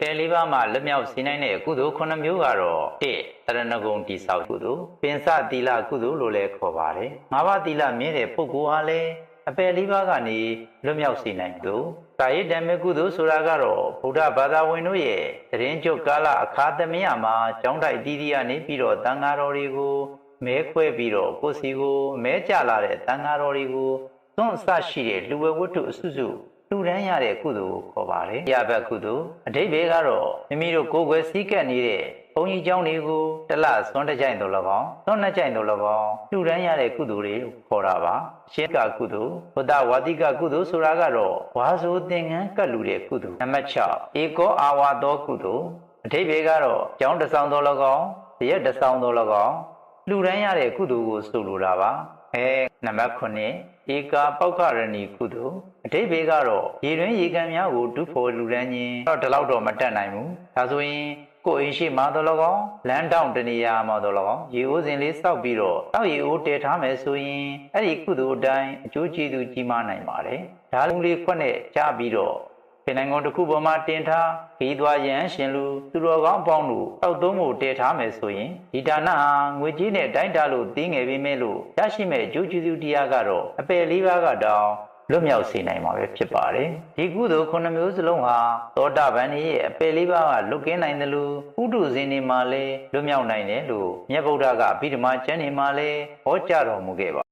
တယ်လေးပါးမှာလွတ်မြောက်စေနိုင်တဲ့ကုသိုလ်ခုနှစ်မျိုးကတော့1တရဏဂုံတိဆောက်ကုသိုလ်ပင်စသီလကုသိုလ်လို့လည်းခေါ်ပါတယ်။ငါးပါးသီလမြင့်တဲ့ပုဂ္ဂိုလ်ဟာလည်းအပယ်လေးပါးကနေလွတ်မြောက်စေနိုင်သူ။ကာယဓမ္မကုသိုလ်ဆိုတာကတော့ဗုဒ္ဓဘာသာဝင်တို့ရဲ့တရင်ကျုပ်ကာလအခါသမယမှာကျောင်းတိုက်တီးတီးကနေပြီးတော့တန်ဃာတော်တွေကိုမဲခွဲပြီးတော့ကိုယ်စီကိုမဲကြလာတဲ့တန်ဃာတော်တွေကိုသွန့်အဆရှိတဲ့လူဝဲဝတ္ထုအစုစု လူတန်းရတဲ့ကုသိုလ်ကိုခေါ်ပါတယ်။ရဘက်ကုသိုလ်အတိတ်ဘေကတော့မိမိတို့ကိုယ်ွယ်စည်းကပ်နေတဲ့ဘုန်းကြီးကျောင်းတွေကိုတလဆွန်းတကြိုင်တို့၎င်းဆွန်းနှကြိုင်တို့၎င်းလူတန်းရတဲ့ကုသိုလ်တွေကိုခေါ်တာပါ။ရှင်းကကုသိုလ်ဘုဒ္ဓဝါတိကကုသိုလ်ဆိုတာကတော့ဝါဆိုသင်္ကန်းကပ်လူတဲ့ကုသိုလ်နံပါတ်6ဧကောအာဝါသောကုသိုလ်အတိတ်ဘေကတော့ကျောင်းတဆောင်တို့၎င်းတရက်တဆောင်တို့၎င်းလူတန်းရတဲ့ကုသိုလ်ကိုဆိုလိုတာပါ။ အဲနံပါတ်9ဧကာပောက္ခရဏီကုသိုလ်အတိတ်ဘေကတော့ရေတွင်းရေကန်များကိုဒုဖို့လူရန်ခြင်းတော့ဒီလောက်တော့မတက်နိုင်ဘူးဒါဆိုရင်ကိုယ်အိမ်ရှိမှတော့လကောင်းလမ်းတောင်တနေရာမှာတော့လကောင်းရေအိုးစင်လေးစောက်ပြီးတော့တောက်ရေအိုးတည်ထားမယ်ဆိုရင်အဲ့ဒီကုသိုလ်အတိုင်းအကျိုးကျေးဇူးကြီးမားနိုင်ပါတယ်ဒါလုံးလေးခွက်နဲ့ကြားပြီးတော့ ပင်နိုင်ငံတစ်ခုပေါ်မှာတင်ထားခီးသွားရန်ရှင်လူသူတော်ကောင်းအပေါင်းတို့တောက်သုံးဖို့တည်ထားမယ်ဆိုရင်ဒီဒါနဟာငွေကြီးနဲ့တိုင်းတာလို့သိငယ်ပြီးမဲ့လို့ရရှိမဲ့အကျိုးကျေးဇူးတရားကတော့အပယ်လေးပါးကတောင်လွတ်မြောက်စေနိုင်မှာပဲဖြစ်ပါတယ်ဒီကုသိုလ်ခုနှစ်မျိုးစလုံးဟာသောတာပန်ရဲ့အပယ်လေးပါးကလွတ်ကင်းနိုင်တယ်လို့ဥဒုဇင်းနေမှာလည်းလွတ်မြောက်နိုင်တယ်လို့မြတ်ဗုဒ္ဓကအဘိဓမ္မာကျမ်းနေမှာလည်းဟောကြားတော်မူခဲ့ပါ